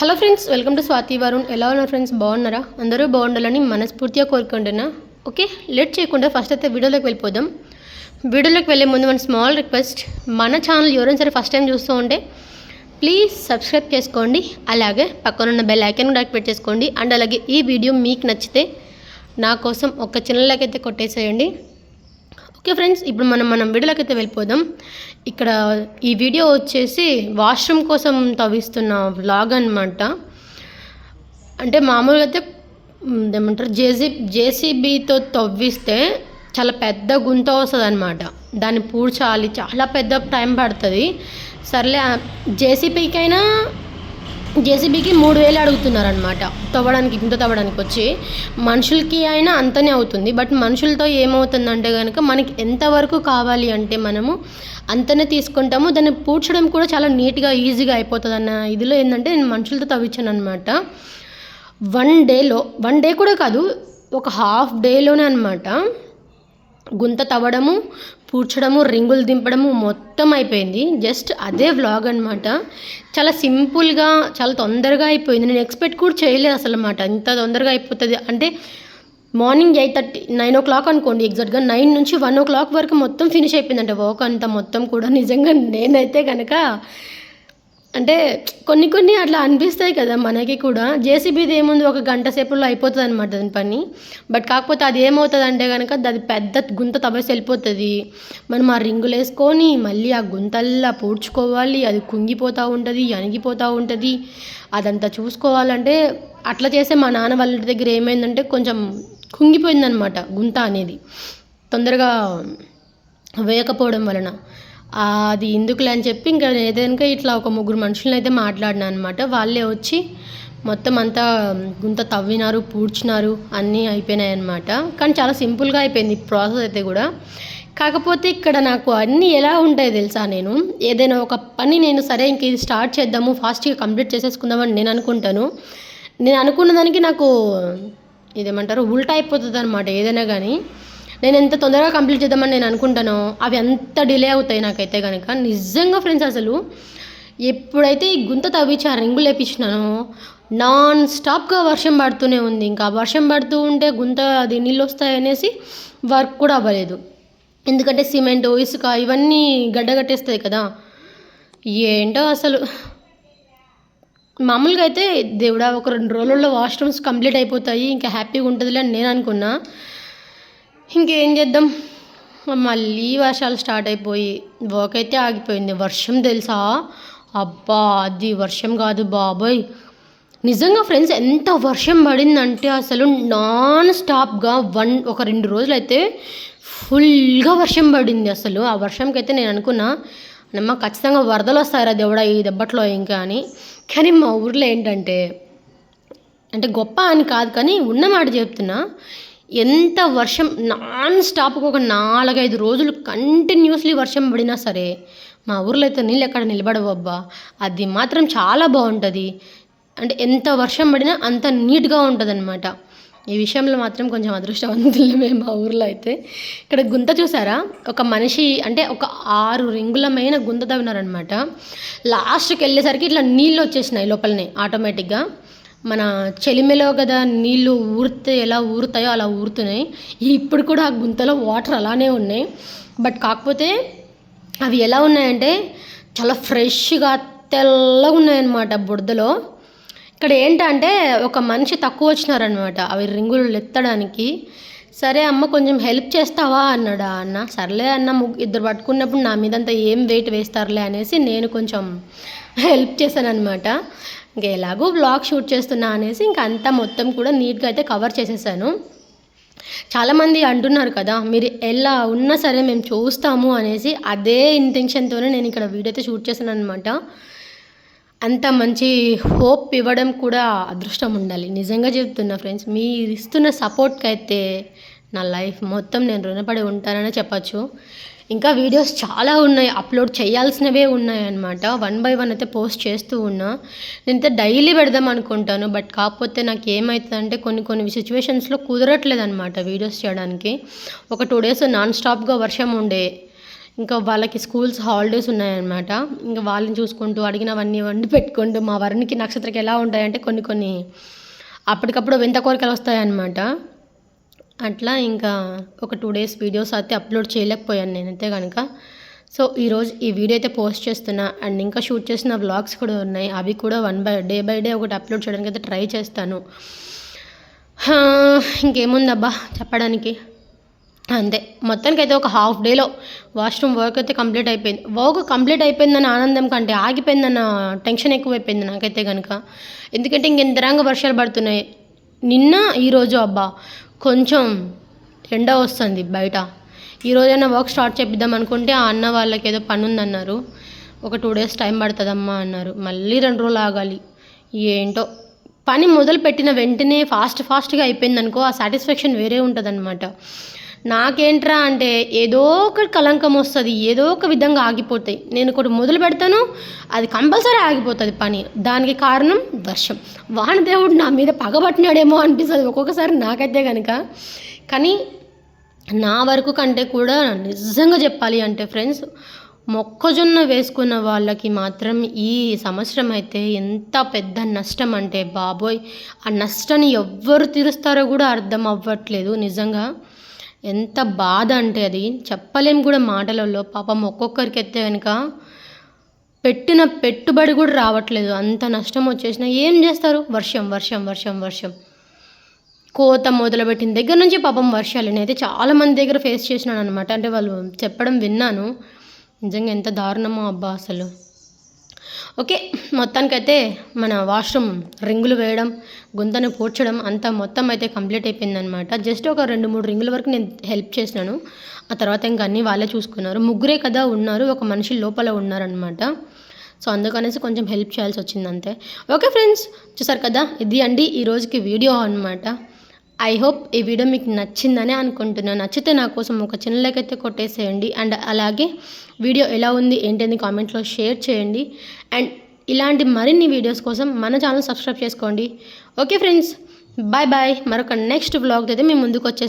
Hello friends welcome to Swathi Varun. ఎలా ఉన్నారు friends? బాగున్నారా? అందరూ బాగుండాలని మనస్ఫూర్తిగా కోరుకుంటున్నా. ఓకే లేట్ చేయకుండా ఫస్ట్ అయితే వీడియోలోకి వెళ్ళిపోదాం. వీడియోలోకి వెళ్ళే ముందు మన స్మాల్ రిక్వెస్ట్. మన ఛానల్ ఎవరైనా సరే ఫస్ట్ టైం చూస్తూ ఉంటే ప్లీజ్ సబ్స్క్రైబ్ చేసుకోండి. అలాగే పక్కనున్న బెల్ ఐకాన్ కూడా యాక్టివేట్ చేసుకోండి. అండ్ అలాగే ఈ వీడియో మీకు నచ్చితే నా కోసం ఒక చిన్న లైక్ అయితే కొట్టేసేయండి. ఓకే ఫ్రెండ్స్ ఇప్పుడు మనం మనం వీడియోలోకి అయితే వెళ్ళిపోదాం. ఇక్కడ ఈ వీడియో వచ్చేసి వాష్రూమ్ కోసం తవ్విస్తున్న వ్లాగ్ అనమాట అంటే మామూలుగా అయితే ఏమంటారు జేసీ జేసీబీతో తవ్విస్తే చాలా పెద్ద గుంత వస్తుంది అనమాట దాన్ని పూడ్చాలి చాలా పెద్ద టైం పడుతుంది. సర్లే జేసీబీకైనా జేసీబీకి మూడు వేలు అడుగుతున్నారు అనమాట తవ్వడానికి గుంత తవ్వడానికి వచ్చి మనుషులకి అయినా అంతనే అవుతుంది. బట్ మనుషులతో ఏమవుతుందంటే కనుక మనకి ఎంతవరకు కావాలి అంటే మనము అంతనే తీసుకుంటాము. దాన్ని పూడ్చడం కూడా చాలా నీట్గా ఈజీగా అయిపోతుంది అన్న ఇదిలో ఏంటంటే నేను మనుషులతో తవ్వించాను అనమాట వన్ డేలో వన్ డే కూడా కాదు ఒక హాఫ్ డేలోనే అనమాట గుంత తవ్వడము పూడ్చడము రింగులు దింపడము మొత్తం అయిపోయింది. జస్ట్ అదే వ్లాగ్ అనమాట చాలా సింపుల్గా చాలా తొందరగా అయిపోయింది. నేను ఎక్స్పెక్ట్ కూడా చేయలేదు అసలు అనమాట ఇంత తొందరగా అయిపోతుంది. అంటే morning eight thirty nine o'clock అనుకోండి ఎగ్జాక్ట్గా నైన్ నుంచి వన్ ఓ క్లాక్ వరకు మొత్తం ఫినిష్ అయిపోయిందంటే. వర్క్ అంతా మొత్తం కూడా నిజంగా నేనైతే కనుక అంటే కొన్ని కొన్ని అట్లా అనిపిస్తాయి కదా మనకి కూడా. జేసీబీది ఏముంది? ఒక గంట సేపులో అయిపోతుంది అనమాట దాని పని. బట్ కాకపోతే అది ఏమవుతుంది అంటే కనుక అది పెద్ద గుంత తవ్వేసి వెళ్ళిపోతుంది. మనం ఆ రింగులు వేసుకొని మళ్ళీ ఆ గుంతల్లా పూడ్చుకోవాలి. అది కుంగిపోతూ ఉంటుంది అణిగిపోతూ ఉంటుంది. అదంతా చూసుకోవాలంటే అట్లా చేసే మా నాన్న వాళ్ళ ఇంటి దగ్గర ఏమైందంటే కొంచెం కుంగిపోయిందనమాట గుంత అనేది. తొందరగా వేయకపోవడం వలన. అది ఎందుకులే అని చెప్పి ఇంకా ఏదైనా ఇట్లా ఒక ముగ్గురు మనుషులను అయితే మాట్లాడినా అనమాట వాళ్ళే వచ్చి మొత్తం అంతా గుంత తవ్వినారు పూడ్చినారు అన్నీ అయిపోయినాయి అనమాట కానీ చాలా సింపుల్గా అయిపోయింది ప్రాసెస్ అయితే కూడా. కాకపోతే ఇక్కడ నాకు అన్నీ ఎలా ఉంటాయి తెలుసా నేను? ఏదైనా ఒక పని నేను సరే ఇంక ఇది స్టార్ట్ చేద్దాము ఫాస్ట్గా కంప్లీట్ చేసేసుకుందామని నేను అనుకుంటాను. నేను అనుకున్న దానికి నాకు ఇదేమంటారు ఉల్టా అయిపోతుంది అనమాట ఏదైనా కానీ. నేను ఎంత తొందరగా కంప్లీట్ చేద్దామని నేను అనుకుంటానో అవి అంత డిలే అవుతాయి నాకైతే కనుక నిజంగా ఫ్రెండ్స్ అసలు ఎప్పుడైతే ఈ గుంత తవ్వించి ఆ రింగులు వేపించినానో నాన్ స్టాప్గా వర్షం పడుతూనే ఉంది. ఇంకా వర్షం పడుతూ ఉంటే గుంత అది నీళ్ళు వస్తాయనేసి వర్క్ కూడా అవ్వలేదు. ఎందుకంటే సిమెంట్ ఇసుక ఇవన్నీ గడ్డగట్టేస్తాయి కదా. ఏంటో అసలు మామూలుగా అయితే దేవుడా ఒక రెండు రోజుల్లో వాష్రూమ్స్ కంప్లీట్ అయిపోతాయి. ఇంకా హ్యాపీగా ఉంటుందిలే అని నేను అనుకున్నా. ఇంకేం చేద్దాం? మళ్ళీ వర్షాలు స్టార్ట్ అయిపోయి వర్క్ అయితే ఆగిపోయింది. వర్షం తెలుసా? అబ్బా అది వర్షం కాదు బాబోయ్. నిజంగా ఫ్రెండ్స్ ఎంత వర్షం పడిందంటే అసలు నాన్ స్టాప్గా వన్ ఒక రెండు రోజులు అయితే ఫుల్గా వర్షం పడింది అసలు. ఆ వర్షంకి అయితే నేను అనుకున్నా అమ్మ ఖచ్చితంగా వరదలు వస్తారా దేవుడా ఈ దెబ్బట్లో ఇంకా అని. కానీ మా ఊర్లో ఏంటంటే అంటే గొప్ప అని కాదు కానీ ఉన్న మాట చెప్తున్నా. ఎంత వర్షం నాన్ స్టాప్గా ఒక నాలుగైదు రోజులు కంటిన్యూస్లీ వర్షం పడినా సరే మా ఊర్లో అయితే నీళ్ళు ఎక్కడ నిలబడవబ్బా అది మాత్రం చాలా బాగుంటుంది. అంటే ఎంత వర్షం పడినా అంత నీట్గా ఉంటుంది అనమాట ఈ విషయంలో మాత్రం కొంచెం అదృష్టవంతులమే మా ఊర్లో అయితే. ఇక్కడ గుంత చూసారా? ఒక మనిషి అంటే ఒక ఆరు రింగులమైన గుంత తవ్వినారనమాట లాస్ట్కి వెళ్ళేసరికి ఇట్లా నీళ్ళు వచ్చేసినాయి లోపలనే ఆటోమేటిక్గా. మన చెలిమెలో కదా నీళ్ళు ఊరితే ఎలా ఊరుతాయో అలా ఊరుతున్నాయి. ఇప్పుడు కూడా ఆ గుంతలో వాటర్ అలానే ఉన్నాయి. బట్ కాకపోతే అవి ఎలా ఉన్నాయంటే చాలా ఫ్రెష్గా తెల్లగా ఉన్నాయన్నమాట బురదలో ఇక్కడ ఏంటంటే ఒక మనిషి తక్కువ వచ్చినారనమాట అవి రింగులు ఎత్తడానికి సరే అమ్మ కొంచెం హెల్ప్ చేస్తావా అన్నాడు. అన్న సర్లే అన్న ఇద్దరు పట్టుకున్నప్పుడు నా మీదంతా ఏం వెయిట్ వేస్తారులే అనేసి నేను కొంచెం హెల్ప్ చేశాను అనమాట ఇంకా ఎలాగో బ్లాగ్ షూట్ చేస్తున్నా అనేసి ఇంకా అంతా మొత్తం కూడా నీట్గా అయితే కవర్ చేసేసాను. చాలామంది అంటున్నారు కదా మీరు ఎలా ఉన్నా సరే మేము చూస్తాము అనేసి అదే ఇంటెన్షన్తోనే నేను ఇక్కడ వీడియో అయితే షూట్ చేశాను అనమాట అంత మంచి హోప్ ఇవ్వడం కూడా అదృష్టం ఉండాలి. నిజంగా చెప్తున్నా ఫ్రెండ్స్ మీరు ఇస్తున్న సపోర్ట్కి అయితే నా లైఫ్ మొత్తం నేను రుణపడి ఉంటాననే చెప్పచ్చు. ఇంకా వీడియోస్ చాలా ఉన్నాయి అప్లోడ్ చేయాల్సినవే ఉన్నాయి అనమాట వన్ బై వన్ అయితే పోస్ట్ చేస్తూ ఉన్నా. నేనైతే డైలీ పెడదాం అనుకుంటాను బట్ కాకపోతే నాకు ఏమవుతుందంటే కొన్ని కొన్ని సిచ్యువేషన్స్లో కుదరట్లేదు అనమాట వీడియోస్ చేయడానికి. ఒక టూ డేస్ నాన్ స్టాప్గా వర్షం ఉండే ఇంకా వాళ్ళకి స్కూల్స్ హాలిడేస్ ఉన్నాయన్నమాట. ఇంకా వాళ్ళని చూసుకుంటూ అడిగినవన్నీ వండి పెట్టుకుంటూ మా వరుణ్కి నక్షత్రకి ఎలా ఉంటాయంటే కొన్ని కొన్ని అప్పటికప్పుడు వింత కోరికలు వస్తాయన్నమాట. అట్లా ఇంకా ఒక టూ డేస్ వీడియోస్ అయితే అప్లోడ్ చేయలేకపోయాను నేనైతే కనుక సో ఈరోజు ఈ వీడియో అయితే పోస్ట్ చేస్తున్నా. అండ్ ఇంకా షూట్ చేసిన వ్లాగ్స్ కూడా ఉన్నాయి. అవి కూడా one by day by day ఒకటి అప్లోడ్ చేయడానికి అయితే ట్రై చేస్తాను. ఇంకేముందబ్బా చెప్పడానికి? అంతే. మొత్తానికి అయితే ఒక హాఫ్ డేలో వాష్రూమ్ వర్క్ అయితే కంప్లీట్ అయిపోయింది. వర్క్ కంప్లీట్ అయిపోయిందన్న ఆనందం కంటే ఆగిపోయిందన్న టెన్షన్ ఎక్కువైపోయింది నాకైతే కనుక ఎందుకంటే ఇంకెంతరంగా వర్షాలు పడుతున్నాయి. నిన్న ఈరోజు అబ్బా కొంచెం ఎండ వస్తుంది బయట. ఈ వర్క్ స్టార్ట్ చేపిద్దాం అనుకుంటే ఆ అన్న వాళ్ళకి ఏదో పని ఉందన్నారు. ఒక టూ డేస్ టైం పడుతుందమ్మా అన్నారు. మళ్ళీ రెండు రోజులు ఆగాలి. ఏంటో. పని మొదలు పెట్టిన వెంటనే ఫాస్ట్ ఫాస్ట్గా అయిపోయింది అనుకో ఆ సాటిస్ఫాక్షన్ వేరే ఉంటుంది నాకేంట్రా అంటే ఏదో ఒక కలంకం వస్తుంది ఏదో ఒక విధంగా ఆగిపోతాయి. నేను ఒకటి మొదలు పెడతాను అది కంపల్సరీ ఆగిపోతుంది పని. దానికి కారణం వర్షం. వానదేవుడు నా మీద పగబట్టినాడేమో అనిపిస్తుంది ఒక్కొక్కసారి నాకైతే కనుక కానీ నా వరకు కంటే కూడా నిజంగా చెప్పాలి అంటే ఫ్రెండ్స్ మొక్కజొన్న వేసుకున్న వాళ్ళకి మాత్రం ఈ సంవత్సరం అయితే ఎంత పెద్ద నష్టం అంటే బాబోయ్. ఆ నష్టాన్ని ఎవ్వరు తీరుస్తారో కూడా అర్థం అవ్వట్లేదు నిజంగా. ఎంత బాధ అంటే అది. చెప్పలేం కూడా మాటలలో. పాపం ఒక్కొక్కరికి ఎత్తే కనుక పెట్టిన పెట్టుబడి కూడా రావట్లేదు. అంత నష్టం వచ్చేసిన ఏం చేస్తారు? వర్షం వర్షం వర్షం వర్షం. కోత మొదలుపెట్టిన దగ్గర నుంచి పాపం వర్షాలు నేనైతే చాలా మంది దగ్గర ఫేస్ చేసినాను అనమాట అంటే వాళ్ళు చెప్పడం విన్నాను. నిజంగా ఎంత దారుణమో అబ్బా అసలు. ఓకే మొత్తానికైతే మన వాష్రూమ్ రింగులు వేయడం గుంతను పూడ్చడం అంతా మొత్తం అయితే కంప్లీట్ అయిపోయిందనమాట జస్ట్ ఒక రెండు మూడు రింగుల వరకు నేను హెల్ప్ చేసినాను. ఆ తర్వాత ఇంకా అన్నీ వాళ్ళే చూసుకున్నారు. ముగ్గురే కదా ఉన్నారు ఒక మనిషి లోపల ఉన్నారనమాట సో అందుకనేసి కొంచెం హెల్ప్ చేయాల్సి వచ్చింది అంతే ఓకే ఫ్రెండ్స్ చూసారు కదా? ఇది అండి ఈ రోజుకి వీడియో అనమాట ఐ హోప్ ఈ వీడియో మీకు నచ్చిందని అనుకుంటున్నాను నచ్చితే నా కోసం ఒక చిన్న లైక్ అయితే కొట్టేసేయండి. అండ్ అలాగే వీడియో ఎలా ఉంది ఏంటని కామెంట్లో షేర్ చేయండి. అండ్ ఇలాంటి మరిన్ని వీడియోస్ కోసం మన ఛానల్ సబ్స్క్రైబ్ చేసుకోండి. ఓకే ఫ్రెండ్స్ బాయ్ బాయ్ మరొక నెక్స్ట్ బ్లాగ్ అయితే మేము ముందుకు వచ్చేస్తాం.